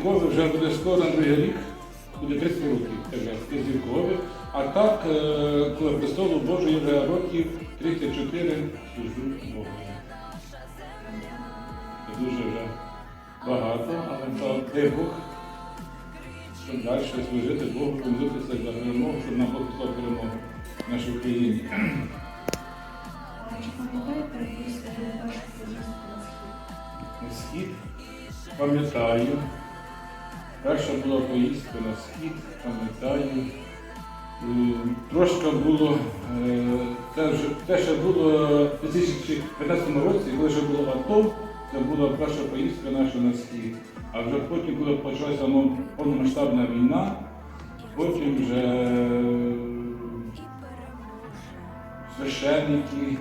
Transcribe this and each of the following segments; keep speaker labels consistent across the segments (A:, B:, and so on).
A: Пізнівкові, вже буде скоро другий рік, буде 30 років вже Пізнівкові. А так, е, коли престолу Божої вже років 34 служу. Це дуже вже багато, але дай Бог, щоб далі служити Богу, помолитися за перемогу, щоб нам Бог послав перемогу в нашій Україні.
B: Чи пам'ятаєте, як ви поїздку на схід?
A: На схід пам'ятаю. Перша була поїздка на схід, пам'ятаю. Трошки було, е, це вже те, що було в 2015 році, коли вже було АТО, це була перша поїздка наша на схід. А вже потім, коли почалася повномасштабна війна, потім вже е, священники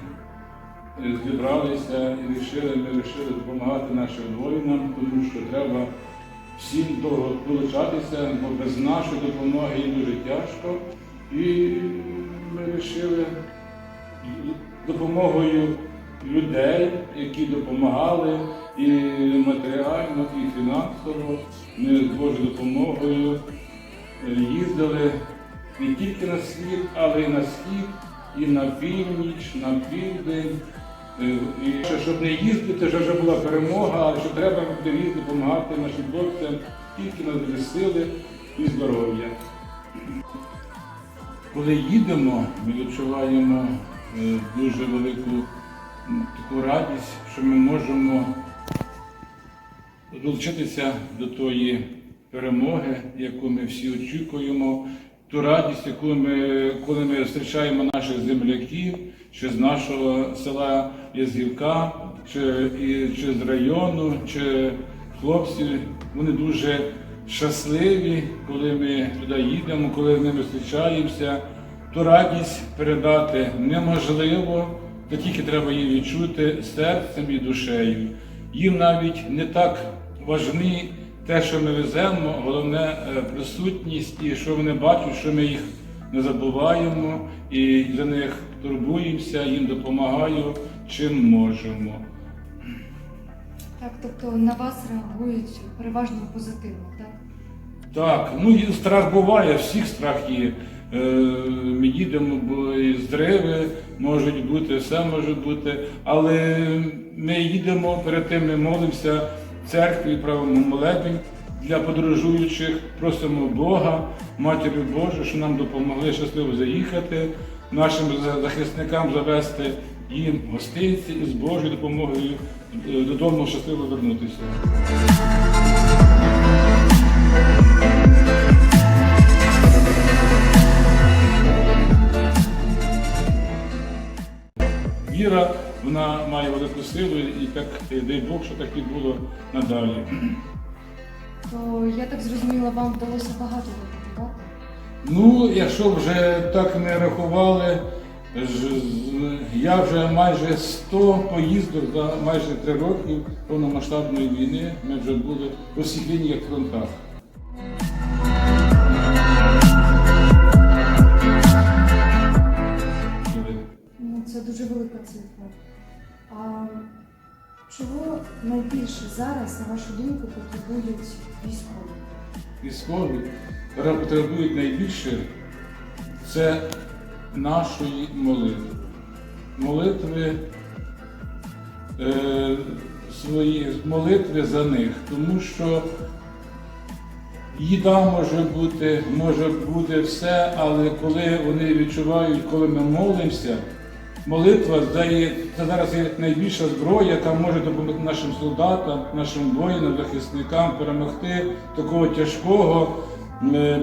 A: е, зібралися і вирішили, ми вирішили допомагати нашим воїнам, тому що треба всім долучатися, бо без нашої допомоги їм дуже тяжко. І ми вирішили допомогою людей, які допомагали і матеріально, і фінансово. Ми з Божою допомогою е, їздили не тільки на схід, але й на схід, і на північ, на південь. Е, І щоб не їздити, вже, вже була перемога, а що треба буде допомагати нашим хлопцям, тільки на дві сили і здоров'я. Коли їдемо, ми відчуваємо е, дуже велику таку радість, що ми можемо долучитися до тої перемоги, яку ми всі очікуємо, ту радість, яку ми, коли ми зустрічаємо наших земляків, чи з нашого села Язгівка, чи, і, чи з району, чи хлопці, вони дуже щасливі, коли ми туди їдемо, коли ми зустрічаємося. Ту радість передати неможливо, та тільки треба її відчути серцем і душею. Їм навіть не так важні те, що ми веземо, головне е, присутність і що вони бачать, що ми їх не забуваємо і за них турбуємося, їм допомагаємо, чим можемо.
B: Так, тобто на вас реагують переважно позитивно, так?
A: Так, ну і страх буває, всіх страх є. Е, Ми їдемо, бо і зриви можуть бути, все може бути. Але ми їдемо перед тим, ми молимося церкві, правимо молебень для подорожуючих, просимо Бога, Матір Божу, що нам допомогли щасливо заїхати, нашим захисникам завести їм гостинці і з Божою допомогою е, додому щасливо вернутися. Віра, вона має велику силу і так дай Бог, що так і було надалі.
B: То я так зрозуміла, вам вдалося багато випадкувати.
A: Ну, якщо вже так не рахували, я вже майже 100 поїздок за майже 3 роки повномасштабної війни. Ми вже були по всіх лініях фронтах.
B: А чого найбільше зараз, на вашу думку, потребують військові?
A: Військові потребують найбільше це нашої молитви. Молитви е, свої молитви за них, тому що їда може бути, може бути все, але коли вони відчувають, коли ми молимося, молитва здає, це зараз є найбільша зброя, яка може допомогти нашим солдатам, нашим воїнам, захисникам перемогти такого тяжкого е,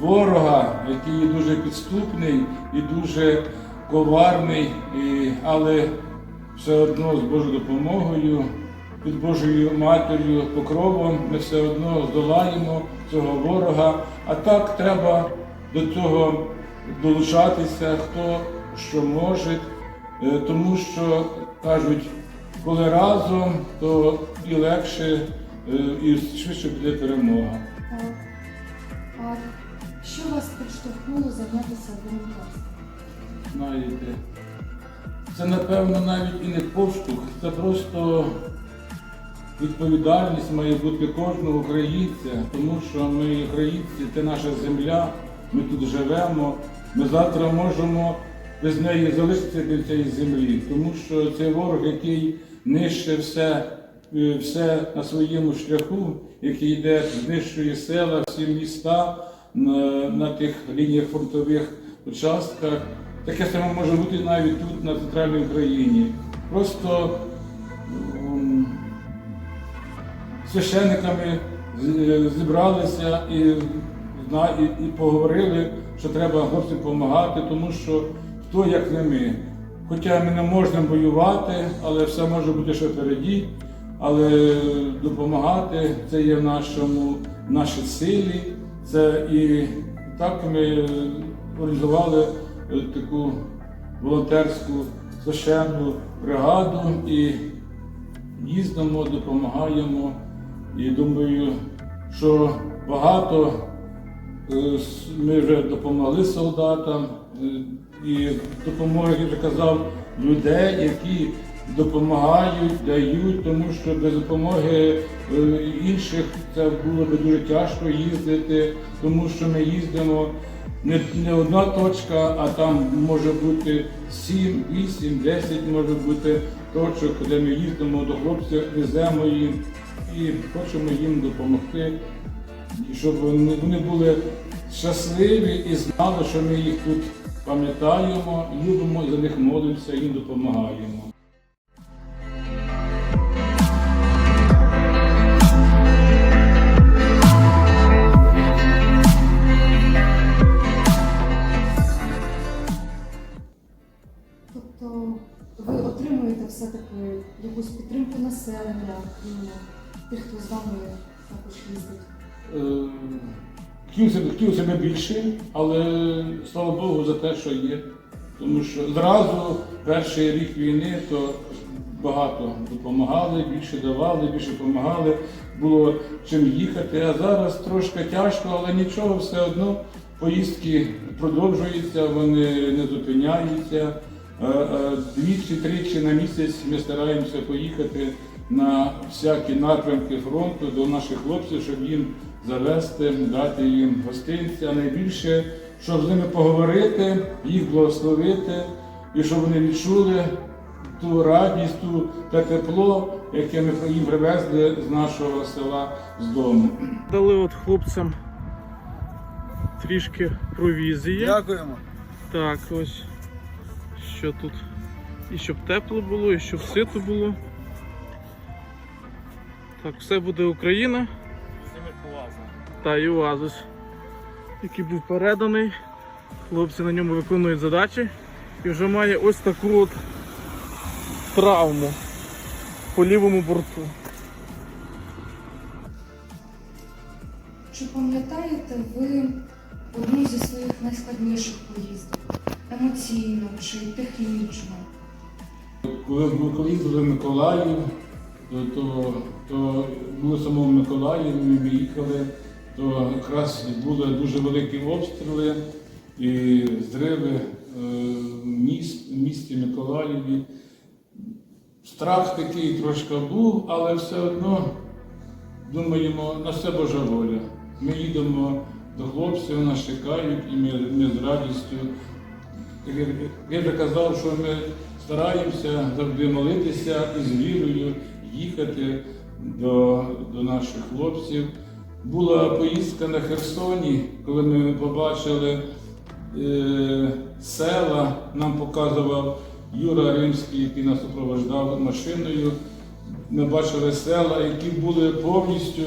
A: ворога, який є дуже підступний і дуже коварний, але все одно з Божою допомогою, під Божою матір'ю, покровом ми все одно здолаємо цього ворога. А так треба до цього долучатися, хто що може, тому що кажуть, коли разом, то і легше, е, і швидше буде перемога.
B: Так. А що вас підштовхнуло зайнятися волонтерством?
A: Знаєте, це напевно навіть і не поштовх, це просто відповідальність має бути кожного українця, тому що ми українці, це наша земля, ми тут живемо. Ми завтра можемо без неї залишитися без цієї землі, тому що цей ворог, який нищить все, е, все на своєму шляху, який йде, знищує села, всі міста на, на тих лініях фронтових участках. Таке саме може бути навіть тут, на центральній Україні. Просто священниками зібралися і, і, і поговорили, що треба хлопцям допомагати, тому що хто як не ми. Хоча ми не можемо воювати, але все може бути ще впереді. Але допомагати це є в нашому в нашій силі. Це і так ми організували е, таку волонтерську священну бригаду і їздимо, допомагаємо. І думаю, що багато ми вже допомогли солдатам е, і допомоги, казав, людей, які допомагають, дають, тому що без допомоги е, інших це було б дуже тяжко їздити, тому що ми їздимо не, не одна точка, а там може бути 7, 8, 10 може бути точок, де ми їздимо до хлопців, веземо їм і хочемо їм допомогти, і щоб вони, були щасливі і знали, що ми їх тут пам'ятаємо, любимо, за них молимося, їм допомагаємо.
B: Тобто ви отримуєте все-таки якусь підтримку населення і тих, хто з вами також їздить.
A: Е, б, хотілося більше, але слава Богу за те, що є. Тому що зразу перший рік війни то багато допомагали, більше давали, більше допомагали, було чим їхати. А зараз трошки тяжко, але нічого, все одно поїздки продовжуються, вони не зупиняються. Е, е, Двічі-тричі на місяць ми стараємося поїхати на всякі напрямки фронту до наших хлопців, щоб їм завести, дати їм гостинці, а найбільше, щоб з ними поговорити, їх благословити, і щоб вони відчули ту радість, ту те тепло, яке ми їм привезли з нашого села з дому.
C: Дали от хлопцям трішки провізії.
D: Дякуємо.
C: Так, ось що тут. І щоб тепло було, і щоб сито було. Так, все буде Україна. Та і УАЗус, який був переданий. Хлопці на ньому виконують задачі і вже має ось таку от травму по лівому борту.
B: Чи пам'ятаєте ви одну зі своїх найскладніших поїздок? Емоційно чи технічно?
A: Коли, коли їздили в Миколаїв, то, то, то були в самому Миколаїві, ми їхали, то якраз були дуже великі обстріли і зриви е, міст, в місті Миколаєві. Страх такий трошки був, але все одно думаємо, на все Божа воля. Ми їдемо до хлопців, нас чекають, і ми, ми з радістю я вже казав, що ми стараємося завжди молитися і з вірою їхати до, до наших хлопців. Була поїздка на Херсоні, коли ми побачили е, села, нам показував Юра Римський, який нас супроводжав машиною. Ми бачили села, які були повністю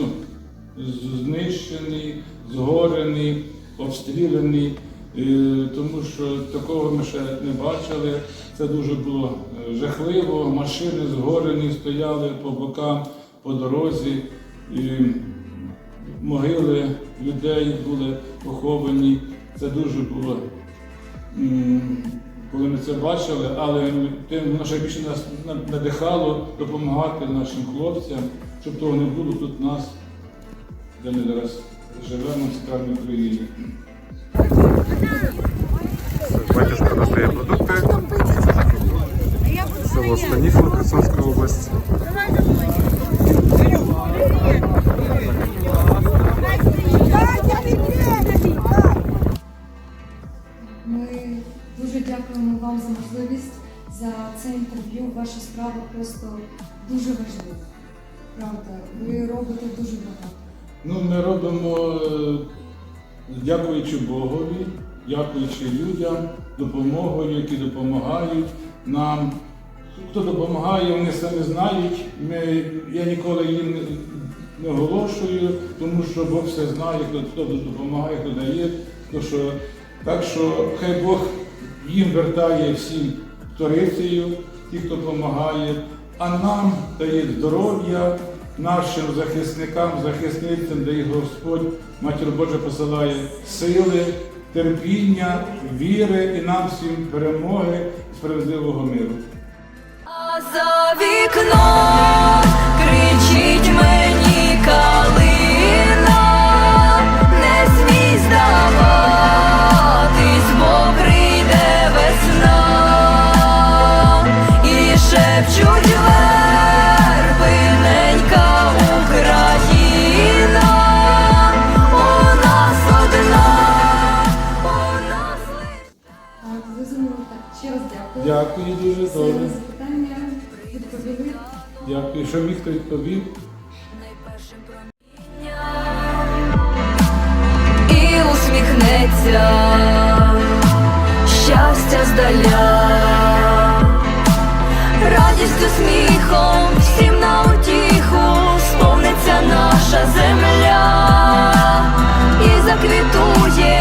A: знищені, згорені, обстріляні. Е, Тому що такого ми ще не бачили. Це дуже було е, жахливо. Машини згорені стояли по бокам, по дорозі. І могили людей були поховані. Це дуже було. Коли ми це бачили, але тим ще більше нас надихало допомагати нашим хлопцям, щоб того не було тут у нас, де ми зараз живемо в центральній Україні.
E: Батюшка достає продукти.
C: село Станіслав Херсонська область.
B: Ваша справа просто дуже важлива. Правда, ви робите дуже багато.
A: Ну, ми робимо, е, дякуючи Богові, дякуючи людям, допомогою, які допомагають нам. Хто допомагає, вони самі знають. Ми, я ніколи їм не, оголошую, тому що Бог все знає, хто, хто допомагає, хто дає. То що, так що хай Бог їм вертає всім вторицею, ті, хто допомагає, а нам дає здоров'я, нашим захисникам, захисницям дає Господь, Матір Божа посилає сили, терпіння, віри і нам всім перемоги, справедливого миру.
D: А за вікном
A: дуже добре.
B: запитання відповіли.
A: Дякую, що міг хто відповів.
D: найпершим промінням і усміхнеться щастя здаля, радістю сміхом всім на утіху сповниться наша земля і заквітує